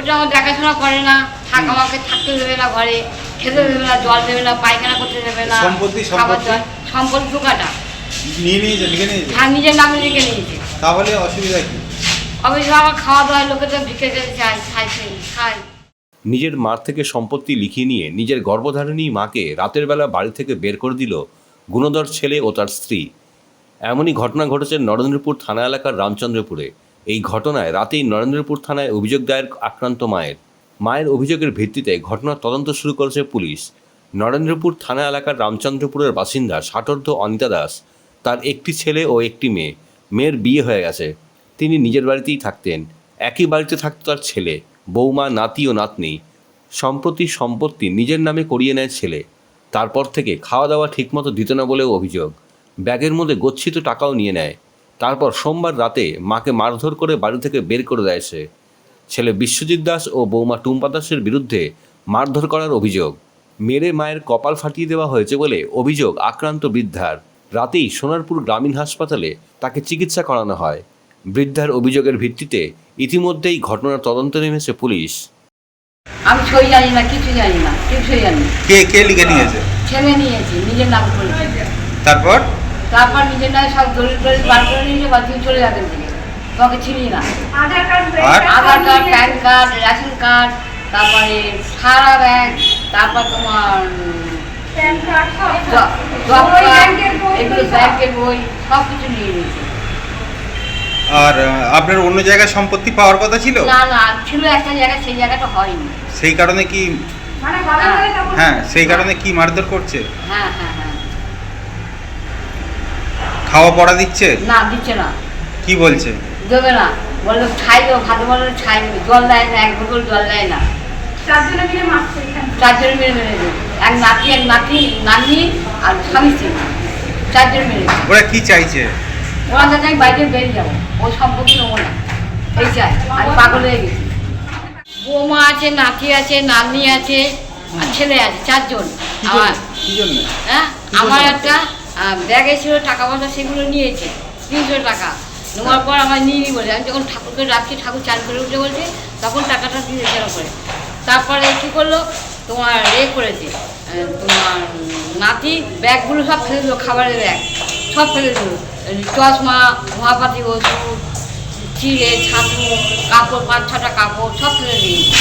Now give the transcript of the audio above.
ওটা আমার দেখাশোনা করে না থাক আমাকে থাকতে দেবে না ঘরে খেতে দেবে না জল দেবে না পায়খানা করতে দেবে না সম্পত্তি, খাবার সম্পত্তি? জল সম্পত্তি দোকাটা নিয়ে নিয়েছে লিখে নিয়েছে? হ্যাঁ নিজের নামে লিখে নিয়েছে। তাহলে অসুবিধা কি? অবশ্য আমার খাওয়া দাওয়া লোকে তো ভিক্ষে খেতে চাই খাই খাই খাই নিজের মার থেকে সম্পত্তি লিখিয়ে নিয়ে নিজের গর্ভধারিণী মাকে রাতের বেলা বাড়ি থেকে বের করে দিল গুণধর ছেলে ও তার স্ত্রী। এমনই ঘটনা ঘটেছে নরেন্দ্রপুর থানা এলাকার রামচন্দ্রপুরে। এই ঘটনায় রাতেই নরেন্দ্রপুর থানায় অভিযোগ দায়ের আক্রান্ত মায়ের। মায়ের অভিযোগের ভিত্তিতে ঘটনার তদন্ত শুরু করেছে পুলিশ। নরেন্দ্রপুর থানা এলাকার রামচন্দ্রপুরের বাসিন্দা ষাটোর্ধ অনিতা দাস, তার একটি ছেলে ও একটি মেয়ে। মেয়ের বিয়ে হয়ে গেছে। তিনি নিজের বাড়িতেই থাকতেন। একই বাড়িতে থাকত তার ছেলে, বৌমা, নাতি ও নাতনি। সম্প্রতি সম্পত্তি নিজের নামে করিয়ে নেয় ছেলে। তারপর থেকে খাওয়া দাওয়া ঠিকমতো দিত না বলেও অভিযোগ। ব্যাগের মধ্যে গচ্ছিত টাকাও নিয়ে নেয়। তারপর সোমবার রাতে মাকে মারধর করে বাড়ি থেকে বের করে দেয় সে। ছেলে বিশ্বজিৎ দাস ও বৌমা টুম্পা দাসের বিরুদ্ধে মারধর করার অভিযোগ। মেরে মায়ের কপাল ফাটিয়ে দেওয়া হয়েছে বলে অভিযোগ আক্রান্ত বৃদ্ধার। রাতেই সোনারপুর গ্রামীণ হাসপাতালে তাকে চিকিৎসা করানো হয়। বৃদ্ধার অভিযোগের ভিত্তিতে ইতিমধ্যেই ঘটনার তদন্তে নেমেছে পুলিশ। আমি সই জানি না কিছু জানি না কিছুই জানি কে কে লিখে নিয়েছে? ছেলে নিয়েছি নিজের নাম করেছি। তারপর? তারপর নিজের নামে সব দলিল টলিল বার করে নিয়ে বা তুই চলে যাবেন তোমাকে চিনি না। আর? Aadhaar card PAN card ration card তারপরে সারা ব্যাংক তারপর তোমার এগুলো ব্যাংকের বই সব। কিছু নিয়ে নিয়েছে। আর আপনার অন্য জায়গায় সম্পত্তি পাওয়ার কথা ছিল? না না ছিল একটা জায়গা সেই জায়গাটা হয়নি। সেই কারণে কি হ্যাঁ সেই কারণে কি মারধর করছে? হ্যাঁ হ্যাঁ হ্যাঁ। খাওয়া পড়া দিচ্ছে? না দিচ্ছে না। কি বলছে? দেবে না। বলল ছাই দেবো ভাত বলল ছাই জল দেয় না এক বোতল জল দেয় না। চারজনে মিলে মেরে দেবে। এক নাতি এক নাতি নানি আর স্বামী স্ত্রী চারজন মিলে। ওরা কি চাইছে? ওরা যাতে আমি বাইরে বেরিয়ে যাব। ও সম্পত্তি নেব না। এই চাই। আমি পাগল হয়ে গেছি। বৌমা আছে নাতি আছে নাতনি আছে আর ছেলে আছে চারজন। আমার জন্য? হ্যাঁ? আমার একটা ব্যাগে ছিল টাকা পয়সা সেগুলো নিয়েছে, তিনশো টাকা। নেওয়ার পর আমার নিয়ে নি বলে আমি যখন ঠাকুরকে রাখছি ঠাকুর চান করে উঠে বলছে, তখন টাকাটা দিয়ে জেরো করে তারপরে কী করল? তোমার এ করেছে তোমার নাতি, ব্যাগগুলো সব ফেলে দিল, খাবারের ব্যাগ, সব ফেলে দিল। চশমা মহাপাতি ওষুধ চিড়ে ছাতু, কাপড়, পাঁচ ছটা কাপড় সব ফেলে দিয়েছে।